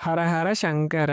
ஹரஹர சங்கர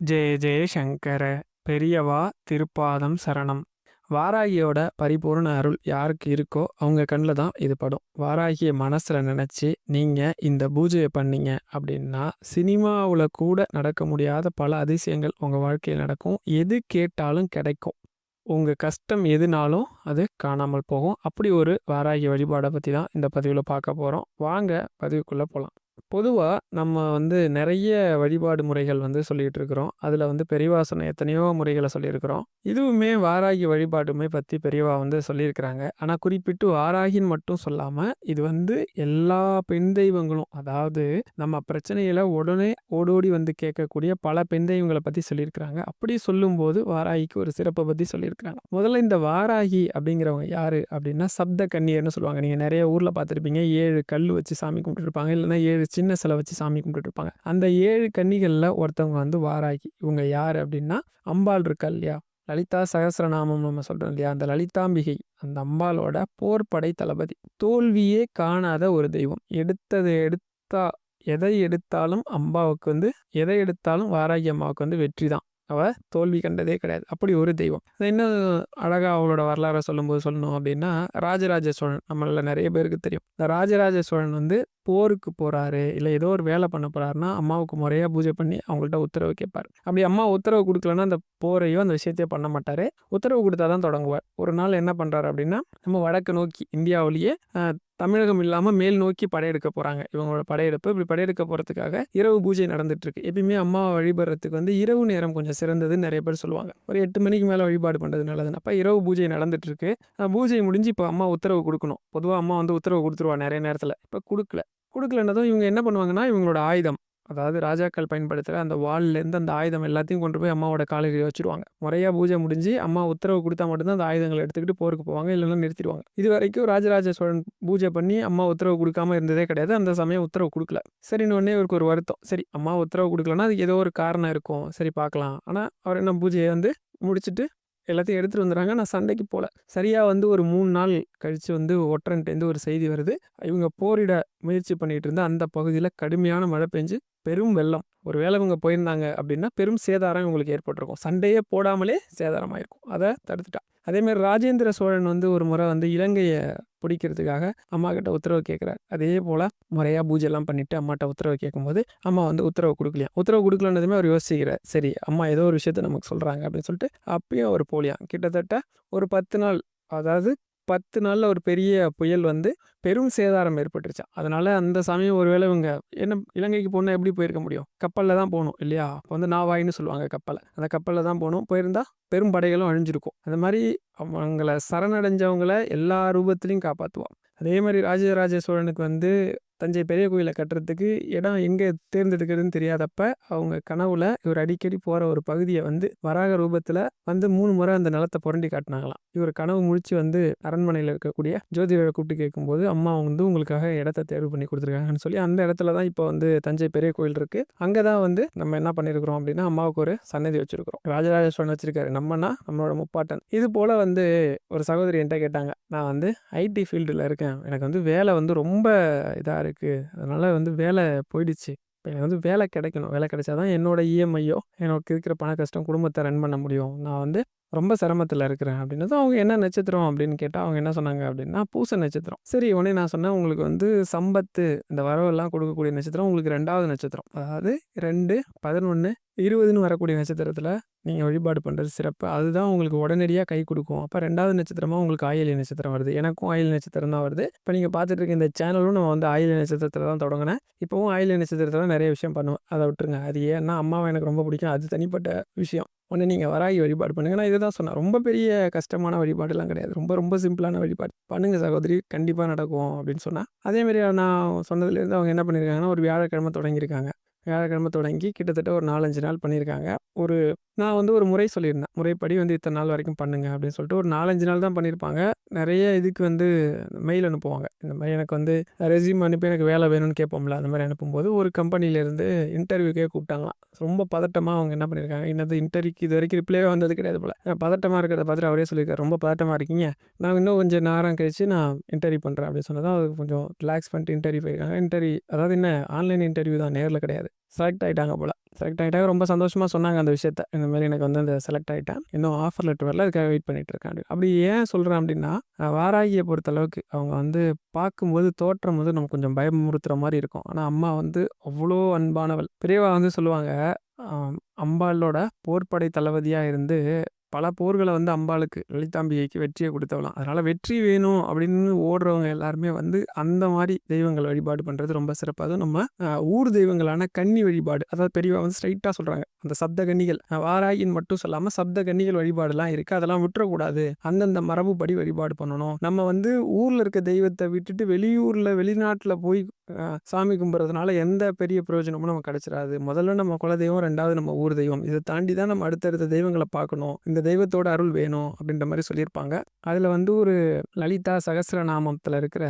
ஜெய ஜெய சங்கர பெரியவா திருப்பாதம் சரணம். வாராகியோட பரிபூர்ண அருள் யாருக்கு இருக்கோ அவங்க கண்ணில் தான் இது படும். வாராகிய மனசில் நினச்சி நீங்கள் இந்த பூஜையை பண்ணீங்க அப்படின்னா சினிமாவில் கூட நடக்க முடியாத பல அதிசயங்கள் உங்கள் வாழ்க்கையில் நடக்கும். எது கேட்டாலும் கிடைக்கும். உங்கள் கஷ்டம் எதுனாலும் அது காணாமல் போகும். அப்படி ஒரு வாராகி வழிபாடை பற்றி தான் இந்த பதிவில் பார்க்க போகிறோம் வாங்க பதிவுக்குள்ளே போகலாம் பொதுவாக நம்ம வந்து நிறைய வழிபாடு முறைகள் வந்து சொல்லிகிட்டு இருக்கிறோம். அதில் வந்து பெரியவாசனை எத்தனையோ முறைகளை சொல்லியிருக்கிறோம். இதுவுமே வாராகி வழிபாடுமே பற்றி பெரியவா வந்து சொல்லியிருக்கிறாங்க. ஆனால் குறிப்பிட்டு வாராகின்னு மட்டும் சொல்லாமல் இது வந்து எல்லா பெண் தெய்வங்களும் அதாவது நம்ம பிரச்சனையில் உடனே ஓடோடி வந்து கேட்கக்கூடிய பல பெண் தெய்வங்களை பற்றி சொல்லியிருக்கிறாங்க. அப்படி சொல்லும்போது வாராகிக்கு ஒரு சிறப்பை பற்றி சொல்லியிருக்கிறாங்க. முதல்ல இந்த வாராகி அப்படிங்கிறவங்க யார் அப்படின்னா சப்த கன்னியர்னு சொல்லுவாங்க. நீங்கள் நிறைய ஊரில் பார்த்துருப்பீங்க. ஏழு கல் வச்சு சாமி கும்பிட்டுருப்பாங்க. இல்லைன்னா ஏழு சின்ன சிலை வச்சு சாமி கும்பிட்டுருப்பாங்க அந்த ஏழு கன்னிகளில் ஒருத்தவங்க வந்து வாராகி. இவங்க யார் அப்படின்னா அம்பாள் இருக்கா இல்லையா? லலிதா சகசிரநாமம் நம்ம சொல்கிறோம் இல்லையா? அந்த லலிதாம்பிகை அந்த அம்பாலோட போர்படை தளபதி. தோல்வியே காணாத ஒரு தெய்வம். எடுத்தது எடுத்தா எதை எடுத்தாலும் அம்பாவுக்கு வந்து எதை எடுத்தாலும் வாராகி அம்மாவுக்கு வந்து வெற்றி தான். அவள் தோல்வி கண்டதே கிடையாது. அப்படி ஒரு தெய்வம். அது இன்னும் அழகாக அவளோட வரலாறை சொல்லும்போது சொல்லணும் அப்படின்னா ராஜராஜ சோழன் நம்மள நிறைய பேருக்கு தெரியும். இந்த ராஜராஜ சோழன் வந்து போருக்கு போகிறாரு இல்லை ஏதோ ஒரு வேலை பண்ண போகிறாருன்னா அம்மாவுக்கு முறையாக பூஜை பண்ணி அவங்கள்ட்ட உத்தரவு கேட்பார் அப்படி அம்மா உத்தரவு கொடுக்கலன்னா அந்த போரையோ அந்த விஷயத்தையோ பண்ண மாட்டார். உத்தரவு கொடுத்தா தான் தொடங்குவார். ஒரு நாள் என்ன பண்ணுறாரு அப்படின்னா நம்ம வடக்கு நோக்கி இந்தியாவிலேயே தமிழகம் இல்லாமல் மேல் நோக்கி படையெடுக்க போகிறாங்க இவங்களோட படையெடுப்பு இப்படி படையெடுக்க போகிறதுக்காக இரவு பூஜை நடந்துட்டு இருக்கு. எப்பயுமே அம்மாவை வழிபடுறதுக்கு வந்து இரவு நேரம் கொஞ்சம் சிறந்ததுன்னு நிறைய பேர் சொல்லுவாங்க. ஒரு எட்டு மணிக்கு மேலே வழிபாடு பண்ணுறது நல்லதுன்னு. அப்போ இரவு பூஜை நடந்துட்டு இருக்கு. பூஜை முடிஞ்சு இப்போ அம்மா உத்தரவு கொடுக்கணும். பொதுவாக அம்மா வந்து உத்தரவு கொடுத்துருவா நிறைய நேரத்தில். இப்போ கொடுக்கல. கொடுக்கலன்னதும் இவங்க என்ன பண்ணுவாங்கன்னா இவங்களோட ஆயுதம். அதாவது ராஜாக்கள் பயன்படுத்துகிற அந்த வால்லேருந்து அந்த ஆயுதம் எல்லாத்தையும் கொண்டு போய் அம்மாவோட காலையில் வச்சுருவாங்க. முறையாக பூஜை முடிஞ்சு அம்மா உத்தரவு கொடுத்தா மட்டும்தான் அந்த ஆயுதங்களை எடுத்துக்கிட்டு போருக்கு போவாங்க இல்லைன்னா நிறுத்திடுவாங்க. இது வரைக்கும் ராஜராஜ சோழன் பூஜை பண்ணி அம்மா உத்தரவு கொடுக்காம இருந்ததே கிடையாது அந்த சமயம் உத்தரவு கொடுக்கல. சரின்னு உடனே இவருக்கு ஒரு வருத்தம். சரி அம்மா உத்தரவு கொடுக்கலன்னா அதுக்கு ஏதோ ஒரு காரணம் இருக்கும். சரி பார்க்கலாம். ஆனால் அவர் என்ன பூஜையை வந்து முடிச்சுட்டு எல்லாத்தையும் எடுத்துகிட்டு வந்துடுறாங்க. நான் சண்டைக்கு போகல சரியாக வந்து ஒரு மூணு நாள் கழித்து வந்து ஒற்றன்ட்டேருந்து ஒரு செய்தி வருது. இவங்க போரிட முயற்சி பண்ணிகிட்டு இருந்த அந்த பகுதியில் கடுமையான மழை பெஞ்சு பெரும் வெள்ளம். ஒருவேளை இவங்க போயிருந்தாங்க அப்படின்னா பெரும் சேதாரம் இவங்களுக்கு ஏற்பட்டிருக்கும். சண்டையே போடாமலே சேதாரம் ஆயிருக்கும் அதை தடுத்துட்டா. அதேமாதிரி ராஜேந்திர சோழன் வந்து ஒரு முறை வந்து இலங்கையை பிடிக்கிறதுக்காக அம்மா கிட்ட உத்தரவு கேட்குறாரு. அதே போல் முறையாக பூஜைலாம் பண்ணிவிட்டு அம்மாட்ட உத்தரவு கேட்கும்போது அம்மா வந்து உத்தரவு கொடுக்கலையா? உத்தரவு கொடுக்கலன்னதுமே அவர் யோசிக்கிறார். சரி அம்மா ஏதோ ஒரு விஷயத்த நமக்கு சொல்கிறாங்க அப்படின்னு சொல்லிட்டு அப்பயும் அவர் போலியாம். கிட்டத்தட்ட ஒரு பத்து நாள் அதாவது பத்து நாளில் ஒரு பெரிய புயல் வந்து பெரும் சேதாரம் ஏற்பட்டுருச்சு. அதனால் அந்த சமயம் ஒரு வேளை இவங்க என்ன இலங்கைக்கு போனால் எப்படி போயிருக்க முடியும்? கப்பலில் தான் போகணும் இல்லையா? இப்போ வந்து நாவாயின்னு சொல்லுவாங்க கப்பலை. அந்த கப்பலில் தான் போகணும். போயிருந்தால் பெரும் படைகளும் அழிஞ்சிருக்கும். அந்த மாதிரி அவங்கள சரணடைஞ்சவங்கள எல்லா ரூபத்துலேயும் காப்பாற்றுவான் அதே மாதிரி ராஜராஜ சோழனுக்கு வந்து தஞ்சை பெரிய கோயிலை கட்டுறதுக்கு இடம் எங்கே தேர்ந்தெடுக்கிறதுன்னு தெரியாதப்ப அவங்க கனவுல இவர் அடிக்கடி போகிற ஒரு பகுதியை வந்து வராக ரூபத்தில் வந்து மூணு முறை அந்த நிலத்தை புரண்டி காட்டினாங்களாம். இவர் கனவு முழிச்சு வந்து அரண்மனையில் இருக்கக்கூடிய ஜோதிடரை கூப்பிட்டு கேட்கும்போது அம்மா வந்து உங்களுக்காக இடத்த தேர்வு பண்ணி கொடுத்துருக்காங்கன்னு சொல்லி அந்த இடத்துல தான் இப்போ வந்து தஞ்சை பெரிய கோயில் இருக்குது அங்கே தான் வந்து நம்ம என்ன பண்ணியிருக்கிறோம் அப்படின்னா அம்மாவுக்கு ஒரு சன்னதி வச்சிருக்கிறோம். ராஜராஜ சோழன் வச்சிருக்காரு. நம்மனா நம்மளோட முப்பாட்டன். இது போல் வந்து ஒரு சகோதரி என்கிட்ட கேட்டாங்க நான் வந்து ஐடி ஃபீல்டில் இருக்கேன். எனக்கு வந்து வேலை வந்து ரொம்ப இதாக இருக்குது இருக்குது அதனால் வந்து வேலை போயிடுச்சு. இப்போ எனக்கு வந்து வேலை கிடைக்கணும். வேலை கிடைச்சா தான் என்னோடய இஎம்ஐயோ எனக்கு இருக்கிற பண கஷ்டம் குடும்பத்தை ரன் பண்ண முடியும். நான் வந்து ரொம்ப சிரமத்தில் இருக்கிறேன் அப்படின்னதும் அவங்க என்ன நட்சத்திரம்? அப்படின்னு கேட்டால் அவங்க என்ன சொன்னாங்க அப்படின்னா பூச நட்சத்திரம். சரி உடனே நான் சொன்னேன் உங்களுக்கு வந்து சம்பத்து இந்த வரவெல்லாம் கொடுக்கக்கூடிய நட்சத்திரம் உங்களுக்கு ரெண்டாவது நட்சத்திரம். அதாவது ரெண்டு பதினொன்று இருபதுன்னு வரக்கூடிய நட்சத்திரத்தில் நீங்கள் வழிபாடு பண்ணுறது சிறப்பு. அதுதான் உங்களுக்கு உடனடியாக கை கொடுக்கும். அப்போ ரெண்டாவது நட்சத்திரமாக உங்களுக்கு ஆயிலி நட்சத்திரம் வருது. எனக்கும் ஆயில் நட்சத்திரம் தான் வருது. இப்போ நீங்கள் பார்த்துட்டு இருக்க இந்த சேனலும் நம்ம வந்து ஆயில் நட்சத்திரத்தில் தான் தொடங்கினேன். இப்போவும் ஆயில் நட்சத்திரத்தில் நிறைய விஷயம் பண்ணுவேன். அதை விட்டுருங்க. அது ஏன்னா அம்மாவை எனக்கு ரொம்ப பிடிக்கும். அது தனிப்பட்ட விஷயம். ஒன்று நீங்கள் வராகி வழிபாடு பண்ணுங்கள் நான் இதை தான் சொன்னேன். ரொம்ப பெரிய கஷ்டமான வழிபாடுலாம் கிடையாது. ரொம்ப ரொம்ப சிம்பிளான வழிபாடு. பண்ணுங்கள் சகோதரி. கண்டிப்பாக நடக்கும் அப்படின்னு சொன்னால் அதேமாரி நான் சொன்னதுலேருந்து அவங்க என்ன பண்ணியிருக்காங்கன்னா ஒரு வியாழக்கிழமை தொடங்கியிருக்காங்க. வியாழக்கிழமை தொடங்கி கிட்டத்தட்ட ஒரு நாலஞ்சு நாள் பண்ணியிருக்காங்க ஒரு நான் வந்து ஒரு முறை சொல்லியிருந்தேன். முறைப்படி வந்து இத்தனை நாள் வரைக்கும் பண்ணுங்க அப்படின்னு சொல்லிட்டு ஒரு 4, 5 நாள் தான் பண்ணியிருப்பாங்க. நிறைய இதுக்கு வந்து மெயில் அனுப்புவாங்க. இந்த மாதிரி எனக்கு வந்து ரெசியூம் அனுப்பி எனக்கு வேலை வேணும்னு கேட்போம்ல. அந்த மாதிரி அனுப்பும்போது ஒரு கம்பெனிலேருந்து இன்டர்வியூக்கே கூப்பிட்டாங்களாம். ரொம்ப பதட்டமாக அவங்க என்ன பண்ணியிருக்காங்க, என்னது இன்டர்வியூக்கு இதுவரைக்கும் ரிப்ளேவே வந்தது கிடையாது போல் பதட்டமாக இருக்கிறத பார்த்துட்டு அவரே சொல்லியிருக்காரு. ரொம்ப பதட்டமாக இருக்கீங்க. நான் இன்னும் கொஞ்சம் நேரம் கழிச்சு நான் இன்டர்வியூ பண்றேன் அப்படின்னு சொன்னதான் அது கொஞ்சம் ரிலாக்ஸ் பண்ணிட்டு இன்டர்வியூ போயிருக்காங்க. இன்டர்வியூ அதாவது என்ன ஆன்லைன் இன்டர்வியூ தான் நேரில் கிடையாது. செலக்ட் ஆகிட்டாங்க போல. செலக்ட் ஆகிட்டாங்க ரொம்ப சந்தோஷமாக சொன்னாங்க அந்த விஷயத்த. இந்த மாரி எனக்கு வந்து அந்த செலக்ட் ஆகிட்டேன் இன்னும் ஆஃபர் லெட்டர் வரல. அதுக்காக வெயிட் பண்ணிட்டு இருக்கேன் அப்படின்னு. அப்படி ஏன் சொல்கிறேன் அப்படின்னா, வாராகிய பொறுத்தளவுக்கு அவங்க வந்து பார்க்கும்போது தோற்றம் வந்து நமக்கு கொஞ்சம் பயமுறுத்துற மாதிரி இருக்கும். ஆனால் அம்மா வந்து அவ்வளோ அன்பானவள். பெரியவா வந்து சொல்லுவாங்க, அம்பாளோட போர்ப்படை தளபதியாக இருந்து பல போர்களை வந்து அம்பாளுக்கு லலிதாம்பிகைக்கு வெற்றியை குடுத்தவளாம். அதனால் வெற்றி வேணும் அப்படின்னு ஓடுறவங்க எல்லாருமே வந்து அந்த மாதிரி தெய்வங்கள் வழிபாடு பண்ணுறது ரொம்ப சிறப்பாக அதுவும் நம்ம ஊர் தெய்வங்களான கன்னி வழிபாடு. அதாவது பெரியவா வந்து ஸ்ட்ரைட்டாக சொல்கிறாங்க அந்த சப்த கன்னிகள் வாராயின் மட்டும் சொல்லாம சப்த கன்னிகள் வழிபாடுலாம் இருக்கு. அதெல்லாம் விட்டுறக்கூடாது. அந்தந்த மரபுப்படி வழிபாடு பண்ணணும். நம்ம வந்து ஊர்ல இருக்க தெய்வத்தை விட்டுட்டு வெளியூர்ல, வெளிநாட்டில் போய் சாமி கும்பிட்றதுனால எந்த பெரிய பிரயோஜனமும் நமக்கு கிடைச்சிடாது முதல்ல நம்ம குலதெய்வம், ரெண்டாவது நம்ம ஊர் தெய்வம். இதை தாண்டி தான் நம்ம அடுத்தடுத்த தெய்வங்களை பார்க்கணும். இந்த தெய்வத்தோட அருள் வேணும் அப்படின்ற மாதிரி சொல்லியிருப்பாங்க. அதுல வந்து ஒரு லலிதா சகஸ்ரநாமத்துல இருக்கிற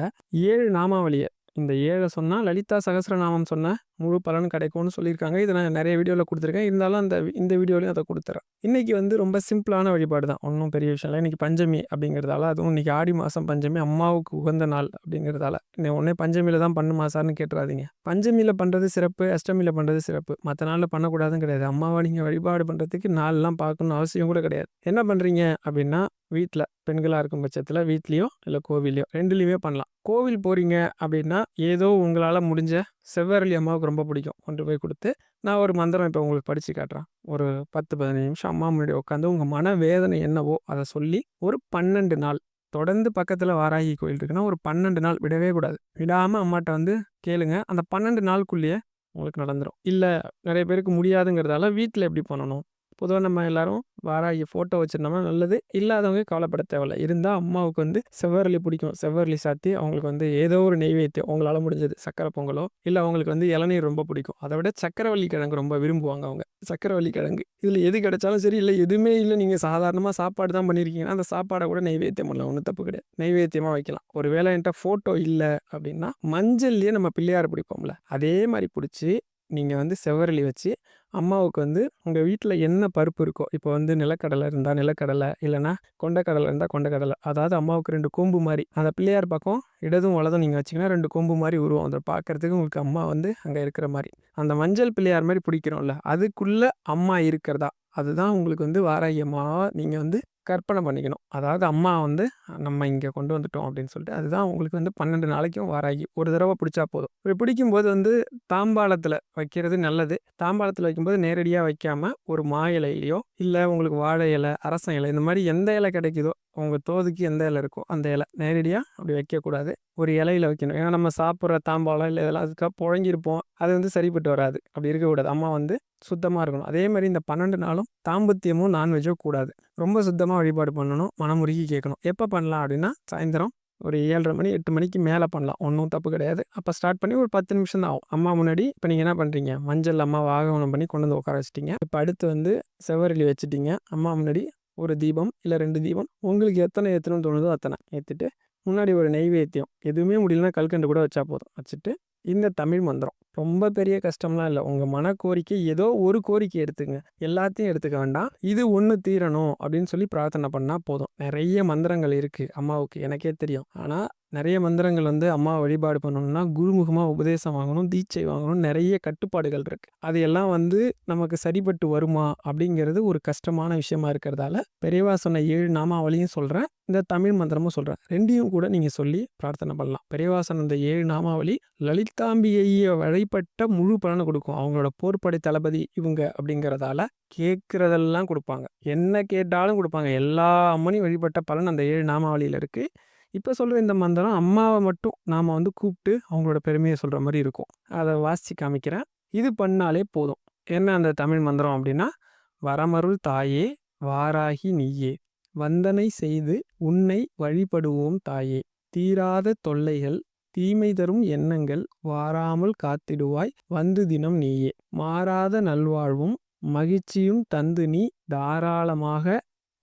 ஏழு நாமாவளிய இந்த ஏழை சொன்னா லலிதா சகஸ்ரநாமம் சொன்ன முழு பலன் கிடைக்கும்னு சொல்லியிருக்காங்க. இதை நான் நிறைய வீடியோவில் கொடுத்துருக்கேன் இருந்தாலும் அந்த இந்த வீடியோலையும் அதை கொடுத்துறேன் இன்றைக்கி வந்து ரொம்ப சிம்பிளான வழிபாடு தான். ஒன்றும் பெரிய விஷயம் இல்லை இன்றைக்கி பஞ்சமி அப்படிங்கிறதால அதுவும் இன்றைக்கி ஆடி மாதம் பஞ்சமி அம்மாவுக்கு உகந்த நாள் அப்படிங்கிறதால. உடனே பஞ்சமியில் தான் பண்ணுமா சார்ன்னு கேட்டுறாதீங்க. பஞ்சமியில் பண்ணுறது சிறப்பு, அஷ்டமியில் பண்ணுறது சிறப்பு. மற்ற நாளில் பண்ணக்கூடாதுன்னு கிடையாது. அம்மாவை நீங்கள் வழிபாடு பண்ணுறதுக்கு நாள்லாம் பார்க்கணும்னு அவசியம் கூட கிடையாது. என்ன பண்ணுறீங்க அப்படின்னா, வீட்டில் பெண்களாக இருக்கும் பட்சத்தில் வீட்லேயோ இல்லை கோவில்லயோ 2லயுமே பண்ணலாம். கோவில் போகிறீங்க அப்படின்னா, ஏதோ உங்களால் முடிஞ்ச செவ்வரளி அம்மாவுக்கு ரொம்ப பிடிக்கும். கொண்டு போய் கொடுத்து நான் ஒரு மந்திரம் இப்போ உங்களுக்கு படித்து காட்டுறேன். ஒரு 10, 15 நிமிஷம் அம்மா முன்னாடி உட்காந்து உங்கள் மன வேதனை என்னவோ அதை சொல்லி ஒரு 12 நாள் தொடர்ந்து பக்கத்தில் வாராகி கோயில் இருக்குன்னா, ஒரு 12 நாள் விடவே கூடாது. விடாமல் அம்மாட்ட வந்து கேளுங்க. அந்த பன்னெண்டு நாளுக்குள்ளேயே உங்களுக்கு நடந்துரும். இல்லை நிறைய பேருக்கு முடியாதுங்கிறதால வீட்டில் எப்படி பண்ணணும்? பொதுவாக நம்ம எல்லாரும் வாராகி ஃபோட்டோ வச்சிருந்தோம்னா நல்லது. இல்லாதவங்க கவலைப்பட தேவையில்ல. இருந்தால் அம்மாவுக்கு வந்து செவ்வரளி பிடிக்கும். செவ்வரளி சாத்தி அவங்களுக்கு வந்து ஏதோ ஒரு நெய்வேத்தியம் அவங்களால முடிஞ்சது. சக்கரை பொங்கலோ, இல்லை அவங்களுக்கு வந்து இளநீர் ரொம்ப பிடிக்கும். அதை விட சக்கரவள்ளி கிழங்கு ரொம்ப விரும்புவாங்க அவங்க. சக்கரவள்ளி கிழங்கு. இதில் எது கிடைச்சாலும் சரி, இல்லை எதுவுமே இல்லை நீங்கள் சாதாரணமாக சாப்பாடு தான் பண்ணியிருக்கீங்கன்னா, அந்த சாப்பாடை கூட நெய்வேத்தியம் பண்ணலாம். ஒன்றும் தப்பு கிடையாது. நெய்வேத்தியமாக வைக்கலாம். ஒரு வேளை என்கிட்ட ஃபோட்டோ இல்லை அப்படின்னா, மஞ்சள்லேயே நம்ம பிள்ளையார் பிடிப்போம்ல, அதே மாதிரி பிடிச்சி நீங்கள் வந்து செவ்வரளி வச்சு அம்மாவுக்கு வந்து உங்கள் வீட்டில் என்ன பருப்பு இருக்கோ, இப்போ வந்து நிலக்கடலை இருந்தால் நிலக்கடலை, இல்லைனா கொண்டைக்கடலை இருந்தால் கொண்டக்கடலை. அதாவது அம்மாவுக்கு ரெண்டு கொம்பு மாதிரி அந்த பிள்ளையார் பக்கம் இடதும், வலதும் நீங்கள் வச்சிங்கன்னா ரெண்டு கொம்பு மாதிரி உருவம். அதை பார்க்கறதுக்கு உங்களுக்கு அம்மா வந்து அங்கே இருக்கிற மாதிரி அந்த மஞ்சள் பிள்ளையார் மாதிரி பிடிக்கிறோம்ல, அதுக்குள்ளே அம்மா இருக்கிறதா, அதுதான் உங்களுக்கு வந்து வாராயமாக நீங்கள் வந்து கற்பனை பண்ணிக்கணும். அதாவது அம்மா வந்து நம்ம இங்க கொண்டு வந்துட்டோம் அப்படின்னு சொல்லிட்டு, அதுதான் உங்களுக்கு வந்து 12 நாளைக்கும் வாராகி. ஒரு தடவ பிடிச்சா போதும். இப்படி பிடிக்கும்போது வந்து தாம்பாளத்துல வைக்கிறது நல்லது. தாம்பாளத்துல வைக்கும்போது நேரடியா வைக்காம, ஒரு மா இலையிலயோ, இல்ல உங்களுக்கு வாழை இலை, அரச இலை இந்த மாரி எந்த இலை கிடைக்குதோ, உங்க தோதுக்கு எந்த இலை இருக்கோ அந்த இலை. நேரடியா அப்படி வைக்கக்கூடாது. ஒரு இலையில வைக்கணும். ஏன்னா நம்ம சாப்பிட்ற தாம்பாளம் இல்ல இதெல்லாம் அதுக்கா புழங்கியிருப்போம். அது வந்து சரிப்பட்டு வராது. அப்படி இருக்கக்கூடாது. அம்மா வந்து சுத்தமா இருக்கணும். அதே மாரி இந்த 12 நாளும் தாம்பத்தியமும் நான்வெஜ்ஜோ கூடாது. ரொம்ப சுத்தமாக வழிபாடு பண்ணணும். மனமுருகி கேட்கணும். எப்போ பண்ணலாம் அப்படின்னா, சாயந்தரம் ஒரு ஏழரை மணி, எட்டு மணிக்கு மேலே பண்ணலாம். ஒன்றும் தப்பு கிடையாது. அப்போ ஸ்டார்ட் பண்ணி ஒரு 10 நிமிஷம் தான் ஆகும். அம்மா முன்னாடி இப்போ நீங்கள் என்ன பண்ணுறீங்க மஞ்சள் அம்மா வாகவனம் பண்ணி கொண்டு வந்து உட்கார வச்சுட்டீங்க. இப்போ அடுத்து வந்து செவ்வரளி வச்சுட்டீங்க. அம்மா முன்னாடி ஒரு தீபம், இல்லை ரெண்டு தீபம். உங்களுக்கு எத்தனை ஏற்றணும்னு தோணுதோ அத்தனை ஏற்றிட்டு முன்னாடி ஒரு நெய்வேத்தியம். எதுவுமே முடியலன்னா கல்கண்டு கூட வச்சா போதும். வச்சுட்டு, இந்த தமிழ் மந்திரம். ரொம்ப பெரிய கஷ்டம்லாம் இல்லை உங்கள் மன கோரிக்கை ஏதோ ஒரு கோரிக்கை எடுத்துக்கங்க. எல்லாத்தையும் எடுத்துக்க வேண்டாம். இது ஒன்று தீரணும் அப்படின்னு சொல்லி பிரார்த்தனை பண்ணால் போதும். நிறைய மந்திரங்கள் இருக்குது அம்மாவுக்கு. எனக்கே தெரியும். ஆனால் நிறைய மந்திரங்கள் வந்து அம்மா வழிபாடு பண்ணணும்னா, குருமுகமாக உபதேசம் வாங்கணும், தீட்சை வாங்கணும். நிறைய கட்டுப்பாடுகள் இருக்குது அது எல்லாம் வந்து நமக்கு சரிப்பட்டு வருமா? அப்படிங்கிறது ஒரு கஷ்டமான விஷயமா இருக்கிறதால, பெரியவா சொன்ன ஏழு நாமாவளியும் சொல்கிறேன் இந்த தமிழ் மந்திரமும் சொல்கிறேன் ரெண்டையும் கூட நீங்கள் சொல்லி பிரார்த்தனை பண்ணலாம். பெரியவா சொன்ன இந்த ஏழு நாமாவளி லலிதாம்பிகைய வழிபட்ட முழு பலனை கொடுக்கும் அவங்களோட போர்ப்படை தளபதி இவங்க அப்படிங்கிறதால, கேட்குறதெல்லாம் கொடுப்பாங்க என்ன கேட்டாலும் கொடுப்பாங்க எல்லா அம்மனையும் வழிபட்ட பலன் அந்த ஏழு நாமாவளியில் இருக்குது இப்போ சொல்கிற இந்த மந்திரம் அம்மாவை மட்டும் நாம் வந்து கூப்பிட்டு அவங்களோட பெருமையை சொல்கிற மாதிரி இருக்கும். அதை வாசித்து காமிக்கிறேன். இது பண்ணாலே போதும். என்ன அந்த தமிழ் மந்திரம் அப்படின்னா, வரமருள் தாயே! வாராகி நீயே! வந்தனை செய்து உன்னை வழிபடுவோம் தாயே! தீராத தொல்லைகள், தீமை தரும் எண்ணங்கள் வாராமல் காத்திடுவாய் வந்து தினம் நீயே! மாறாத நல்வாழ்வும், மகிழ்ச்சியும் தந்து நீ தாராளமாக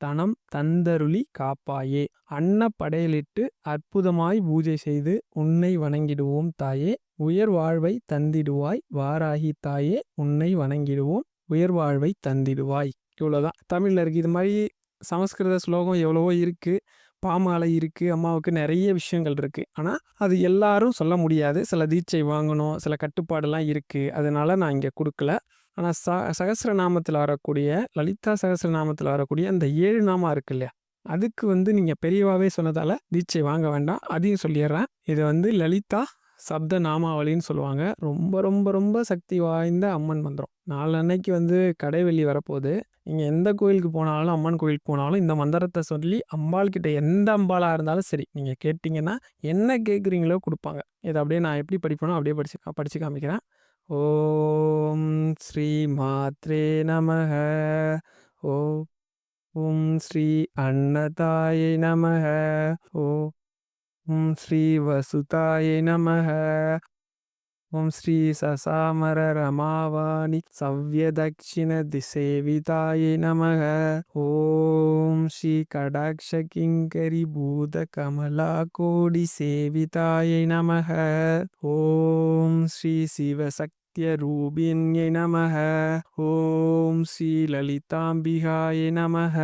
தனம் தந்தருளி காப்பாயே. அன்ன படையலிட்டு அற்புதமாய் பூஜை செய்து உன்னை வணங்கிடுவோம் தாயே. உயர் வாழ்வை தந்திடுவாய் வாராகி தாயே. உன்னை வணங்கிடுவோம் உயர் வாழ்வை தந்திடுவாய். இவ்வளோதான் தமிழில் இருக்குது இது மாதிரி சமஸ்கிருத ஸ்லோகம் எவ்வளவோ இருக்குது பாமாலை இருக்குது அம்மாவுக்கு நிறைய விஷயங்கள் இருக்குது ஆனால் அது எல்லாரும் சொல்ல முடியாது. சில தீட்சை வாங்கணும் சில கட்டுப்பாடெல்லாம் இருக்குது அதனால் நான் இங்கே கொடுக்கல. ஆனால் ச சகசிரநாமத்தில் வரக்கூடிய லலிதா சகசிரநாமத்தில் வரக்கூடிய அந்த ஏழு நாமா இருக்கு இல்லையா? அதுக்கு வந்து நீங்கள் பெரியவாவே சொன்னதால் தீட்சை வாங்க வேண்டாம். அதையும் சொல்லிடுறேன். இதை வந்து லலிதா சப்த நாமாவளின்னு சொல்லுவாங்க. ரொம்ப ரொம்ப ரொம்ப சக்தி வாய்ந்த அம்மன் மந்திரம். நாலன்னைக்கு வந்து கடைவெளி வரப்போகுது. நீங்கள் எந்த கோயிலுக்கு போனாலும் அம்மன் கோயிலுக்கு போனாலும் இந்த மந்திரத்தை சொல்லி அம்பாள் கிட்ட எந்த அம்பாளாக இருந்தாலும் சரி நீங்கள் கேட்டிங்கன்னா என்ன கேட்குறீங்களோ கொடுப்பாங்க. இதை அப்படியே நான் எப்படி படிப்பேனோ அப்படியே படிச்சு படித்து காமிக்கிறேன். ஓம் ஸ்ரீ மாத்ரே நமக ஓ ஓம் ஸ்ரீ அன்னதாயை நமக ஓ ஓம் ஸ்ரீ வசுதாயை நமக ஓம் ஸ்ரீ சசாமர ரமாவாணி சவ்யதக்ஷிண திசேவிதாயை நமக ஓம் ஸ்ரீ கடாட்ச கிங்கரி பூத கமலா கோடி சேவிதாயை நமக ஓம் ஸ்ரீ சிவசக்தி ரூபிண்யை நமக. ஓம் ஸ்ரீ லலிதாம்பிகாயை நமக.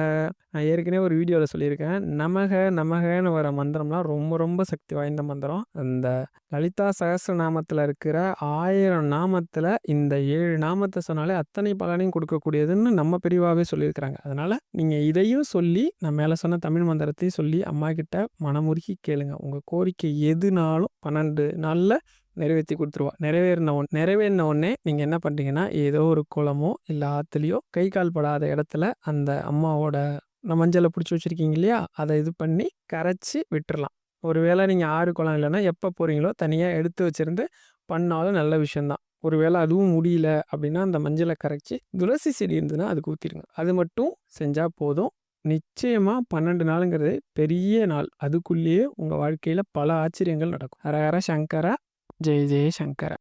நான் ஏற்கனவே ஒரு வீடியோவில் சொல்லியிருக்கேன். நமக நமகன்னு வர மந்திரம்லாம் ரொம்ப ரொம்ப சக்தி வாய்ந்த மந்திரம். அந்த லலிதா சகசிரநாமத்தில் இருக்கிற ஆயிரம் நாமத்தில் இந்த ஏழு நாமத்தை சொன்னாலே அத்தனை பலனையும் கொடுக்கக்கூடியதுன்னு நம்ம பெரிவாகவே சொல்லியிருக்கிறாங்க. அதனால் நீங்கள் இதையும் சொல்லி நான் மேலே சொன்ன தமிழ் மந்திரத்தையும் சொல்லி அம்மா கிட்ட மனமுருகி கேளுங்க. உங்கள் கோரிக்கை எதுனாலும் பன்னெண்டு நாளில் நிறைவேற்றி கொடுத்துருவா. நிறைவேறின ஒன் நிறைவேறின உடனே நீங்கள் என்ன பண்ணுறீங்கன்னா ஏதோ ஒரு குளமோ இல்லை ஆற்றுலையோ கை கால் படாத இடத்துல அந்த அம்மாவோட மஞ்சளை பிடிச்சி வச்சுருக்கீங்க இல்லையா? அதை இது பண்ணி கரைச்சி விட்டுறலாம். ஒரு வேளை நீங்கள் ஆறு குளம் இல்லைன்னா எப்போ போகிறீங்களோ தனியாக எடுத்து வச்சுருந்து பண்ணாலும் நல்ல விஷயந்தான் ஒரு வேளை அதுவும் முடியல அப்படின்னா அந்த மஞ்சளை கரைச்சி துளசி செடி இருந்ததுன்னா அதுக்கு ஊற்றிடுங்க அது மட்டும் செஞ்சால் போதும். நிச்சயமாக பன்னெண்டு நாளுங்கிறது பெரிய நாள். அதுக்குள்ளேயே உங்கள் வாழ்க்கையில் பல ஆச்சரியங்கள் நடக்கும். ஹரஹர சங்கரா. ஜெய ஜெய சங்கர